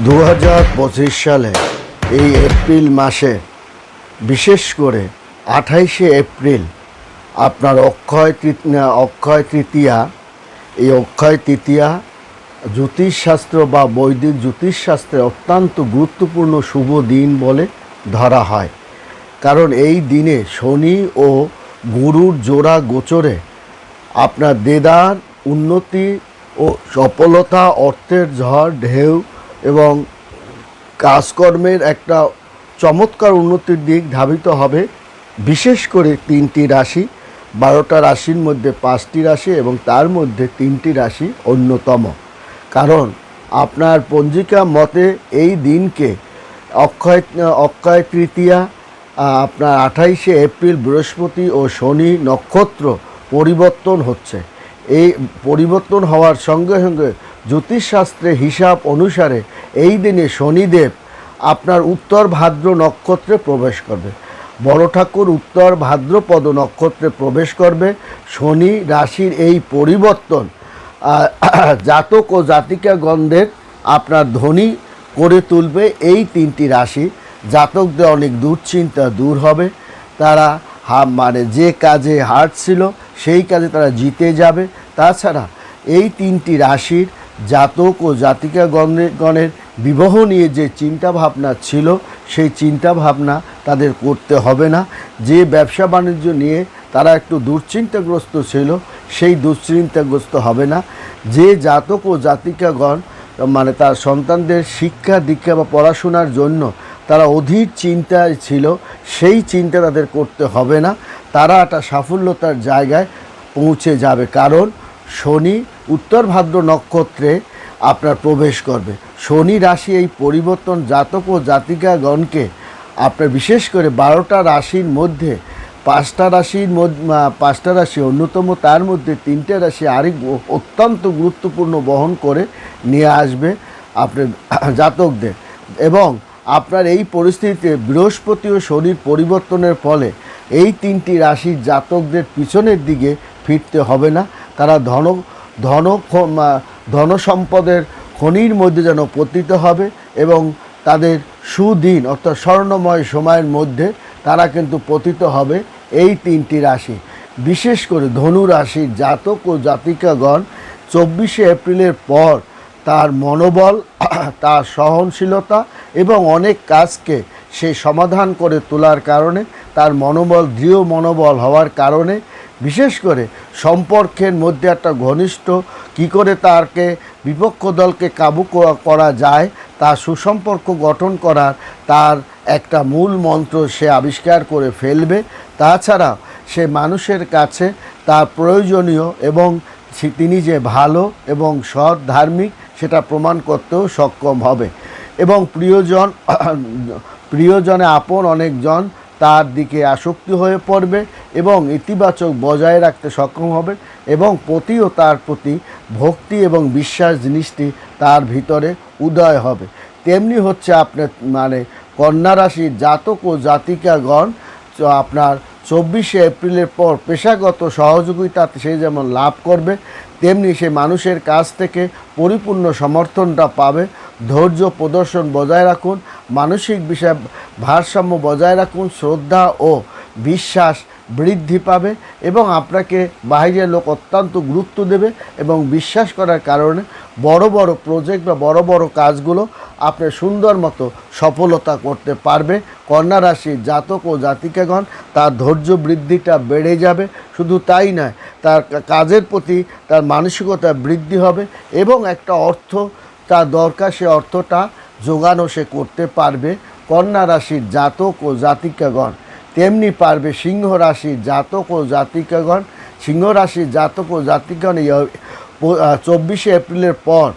দু হাজার পঁচিশ সালে এই এপ্রিল মাসে, বিশেষ করে আঠাইশে এপ্রিল, আপনার অক্ষয় অক্ষয় তৃতীয়া, এই অক্ষয় তৃতীয়া জ্যোতিষশাস্ত্র বা বৈদিক জ্যোতিষশাস্ত্রে অত্যন্ত গুরুত্বপূর্ণ শুভ দিন বলে ধরা হয়। কারণ এই দিনে শনি ও গুরুর জোড়া গোচরে আপনার দেদার উন্নতি ও সফলতা, অর্থের ঝড়, ঢেউ এবং কাজকর্মের একটা চমৎকার উন্নতির দিক ধাবিত হবে, বিশেষ করে তিনটি রাশি, বারোটা রাশির মধ্যে পাঁচটি রাশি এবং তার মধ্যে তিনটি রাশি অন্যতম। কারণ আপনার পঞ্জিকা মতে এই দিনকে অক্ষয় অক্ষয় তৃতীয়া আপনার আঠাইশে এপ্রিল বৃহস্পতি ও শনি নক্ষত্র পরিবর্তন হচ্ছে। এই পরিবর্তন হওয়ার সঙ্গে সঙ্গে জ্যোতিষশাস্ত্রে হিসাব অনুসারে এই দিনে শনিদেব আপনার উত্তর ভাদ্র নক্ষত্রে প্রবেশ করবে। বড় ঠাকুর উত্তর ভাদ্রপদ নক্ষত্রে প্রবেশ করবে। শনি রাশির এই পরিবর্তন জাতক ও জাতিকা গন্ধের আপনার ধনী করে তুলবে এই তিনটি রাশি। জাতকদের অনেক দুশ্চিন্তা দূর হবে। তারা হা মানে যে কাজে হারছিল সেই কাজে তারা জিতে যাবে। তাছাড়া এই তিনটি রাশির জাতক ও জাতিকা গণের বিবাহ নিয়ে যে চিন্তা ভাবনা ছিল, সেই চিন্তা ভাবনা তাদের করতে হবে না। যে ব্যবসা বাণিজ্য নিয়ে তারা একটু দুশ্চিন্তাগ্রস্ত ছিল, সেই দুশ্চিন্তাগ্রস্ত হবে না। যে জাতক ও জাতিকাগণ মানে তার সন্তানদের শিক্ষা, দীক্ষা বা পড়াশোনার জন্য তারা অধীর চিন্তায় ছিল, সেই চিন্তা তাদের করতে হবে না। তারা একটা সাফল্যতার জায়গায় পৌঁছে যাবে। কারণ শনি উত্তর ভাদ্র নক্ষত্রে আপনার প্রবেশ করবে। শনি রাশি এই পরিবর্তন জাতক ও জাতিকাগণকে আপনার বিশেষ করে বারোটা রাশির মধ্যে, পাঁচটা রাশির পাঁচটা রাশি অন্যতম, তার মধ্যে তিনটে রাশি আরেক অত্যন্ত গুরুত্বপূর্ণ বহন করে নিয়ে আসবে আপনার জাতকদের। এবং আপনার এই পরিস্থিতিতে বৃহস্পতি ও শনির পরিবর্তনের ফলে এই তিনটি রাশির জাতকদের পিছনের দিকে ফিরতে হবে না। তারা ধন ধন ধন সম্পদের খনির মধ্যে যেন পতিত হবে এবং তাদের সুদিন, অর্থাৎ স্বর্ণময় সময়ের মধ্যে তারা কিন্তু পতিত হবে এই তিনটি রাশি। বিশেষ করে ধনু রাশির জাতক ও জাতিকাগণ চব্বিশে এপ্রিলের পর তার মনোবল, তার সহনশীলতা এবং অনেক কাজকে সে সমাধান করে তোলার কারণে, তার মনোবল, দৃঢ় মনোবল হওয়ার কারণে বিশেষ করে সম্পর্কের মধ্যে একটা ঘনিষ্ঠ কি করে তারকে বিপক্ষ দলকে কাবু করা যায় তার সুসম্পর্ক গঠন করার তার একটা মূল মন্ত্র সে আবিষ্কার করে ফেলবে। তাছাড়া সে মানুষের কাছে তার প্রয়োজনীয় এবং তিনি যে ভালো এবং সৎ ধার্মিক সেটা প্রমাণ করতেও সক্ষম হবে। এবং প্রিয়জন, প্রিয়জনে আপন অনেকজন তার দিকে আসক্তি হয়ে পড়বে এবং ইতিবাচক বজায় রাখতে সক্ষম হবে এবং পতিও তার প্রতি ভক্তি এবং বিশ্বাস জিনিসটি তার ভিতরে উদয় হবে। তেমনি হচ্ছে আপনার মানে কন্যা রাশির জাতক ও জাতিকাগণ আপনার চব্বিশে এপ্রিলের পর পেশাগত সহযোগিতা সে যেমন লাভ করবে, তেমনি সে মানুষের কাছ থেকে পরিপূর্ণ সমর্থনটা পাবে। ধৈর্য প্রদর্শন বজায় রাখুন মানসিক বিষয়ে, ভারসাম্য বজায় রাখুন, শ্রদ্ধা ও বিশ্বাস বৃদ্ধি পাবে এবং আপনাকে বাইরের লোক অত্যন্ত গুরুত্ব দেবে এবং বিশ্বাস করার কারণে বড় বড় প্রজেক্ট বা বড় বড় কাজগুলো আপনি সুন্দর মতো সফলতা করতে পারবে। কন্যা রাশির জাতক ও জাতিকাগণ, তার ধৈর্য বৃদ্ধিটা বেড়ে যাবে। শুধু তাই নয়, তার কাজের প্রতি তার মানসিকতা বৃদ্ধি হবে এবং একটা অর্থ তার দরকার, সে অর্থটা যোগানো সে করতে পারবে। কন্যা রাশির জাতক ও জাতিকাগণ, তেমনি পারবে সিংহ রাশির জাতক ও জাতিকাগণ। সিংহ রাশির জাতক ও জাতিকাগণ, এই চব্বিশে এপ্রিলের পর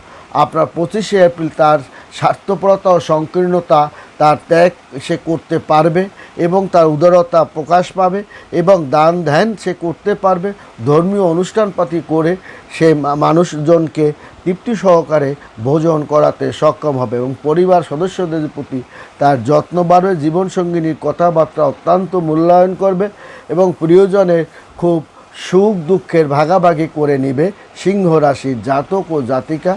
আপনার পঁচিশে এপ্রিল তার স্বার্থপরতা ও সংকীর্ণতা তার ত্যাগ সে করতে পারবে এবং তার উদারতা প্রকাশ পাবে এবং দান ধ্যান সে করতে পারবে। ধর্মীয় অনুষ্ঠানপাতি করে সে মানুষজনকে তৃপ্তি সহকারে ভোজন করাতে সক্ষম হবে এবং পরিবার সদস্যদের প্রতি তার যত্ন বাড়বে, জীবনসঙ্গিনীর কথাবার্তা অত্যন্ত মূল্যায়ন করবে এবং প্রিয়জনের খুব সুখ দুঃখের ভাগাভাগি করে নেবে। সিংহ রাশির জাতক ও জাতিকা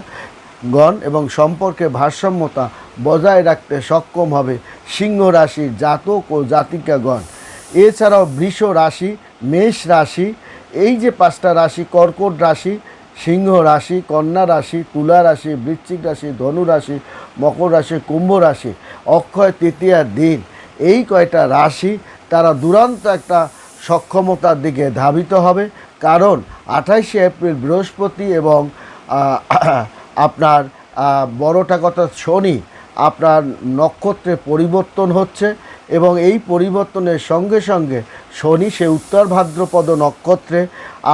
গণ এবং সম্পর্কে ভারসাম্যতা বজায় রাখতে সক্ষম হবে সিংহ রাশির জাতক ও জাতিকাগণ। এছাড়াও বৃষ রাশি, মেষ রাশি, এই যে পাঁচটা রাশি, কর্কট রাশি সিংহ রাশি, কন্যা রাশি, তুলা রাশি, বৃশ্চিক রাশি, ধনু রাশি, মকর রাশি, কুম্ভ রাশি, অক্ষয় তৃতীয়ার দিন। এই কয়টা রাশি তারা দুরান্ত একটা সক্ষমতার দিকে ধাবিত হবে, কারণ আঠাইশে এপ্রিল বৃহস্পতি এবং আপনার বড়টা কথা শনি। আপনার নক্ষত্রে পরিবর্তন হচ্ছে এবং এই পরিবর্তনের সঙ্গে সঙ্গে শনি সে উত্তর ভাদ্রপদ নক্ষত্রে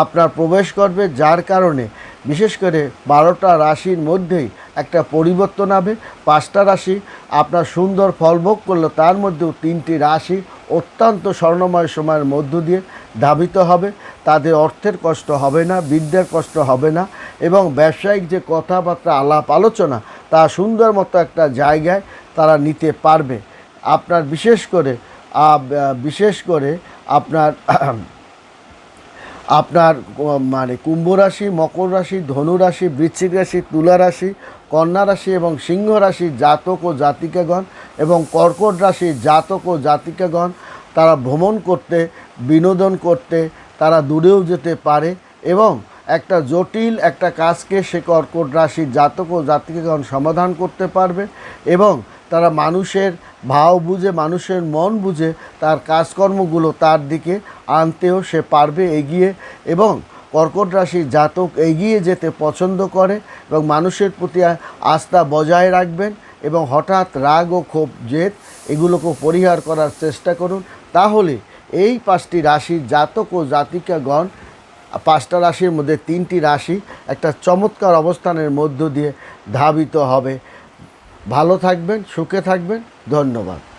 আপনার প্রবেশ করবে, যার কারণে বিশেষ করে বারোটা রাশির মধ্যেই একটা পরিবর্তন হবে। পাঁচটা রাশি আপনার সুন্দর ফলভোগ করল তার মধ্যেও তিনটি রাশি অত্যন্ত স্বর্ণময় সময়ের মধ্য দিয়ে ধাবিত হবে। তাদের অর্থের কষ্ট হবে না, বিদ্যার কষ্ট হবে না এবং ব্যবসায়িক যে কথাবার্তা, আলাপ, আলোচনা তা সুন্দর মতো একটা জায়গায় তারা নিতে পারবে। আপনার বিশেষ করে বিশেষ করে আপনার আপনার মানে কুম্ভ রাশি, মকর রাশি, ধনু রাশি, বৃশ্চিক রাশি, তুলা রাশি, কন্যা রাশি এবং সিংহ রাশি, জাতক ও জাতিকাগণ এবং কর্কট রাশি, জাতক ও জাতিকাগণ, তারা ভ্রমণ করতে, বিনোদন করতে, তারা দূরেও যেতে পারে এবং একটা জটিল একটা কাজকে সে কর্কট রাশির জাতক ও জাতিকাগণ সমাধান করতে পারবে এবং তারা মানুষের ভাব বুঝে, মানুষের মন বুঝে তার কাজকর্মগুলো তার দিকে আনতেও সে পারবে এগিয়ে এবং কর্কট রাশির জাতক এগিয়ে যেতে পছন্দ করে এবং মানুষের প্রতি আস্থা বজায় রাখবেন এবং হঠাৎ রাগ ও ক্ষোভ, জেদ এগুলোকে পরিহার করার চেষ্টা করুন। তাহলে এই পাঁচটি রাশির জাতক ও জাতিকাগণ পাঁচটা রাশির মধ্যে তিনটি রাশি একটা চমৎকার অবস্থানের মধ্য দিয়ে ধাবিত হবে। ভালো থাকবেন, সুখে থাকবেন, ধন্যবাদ।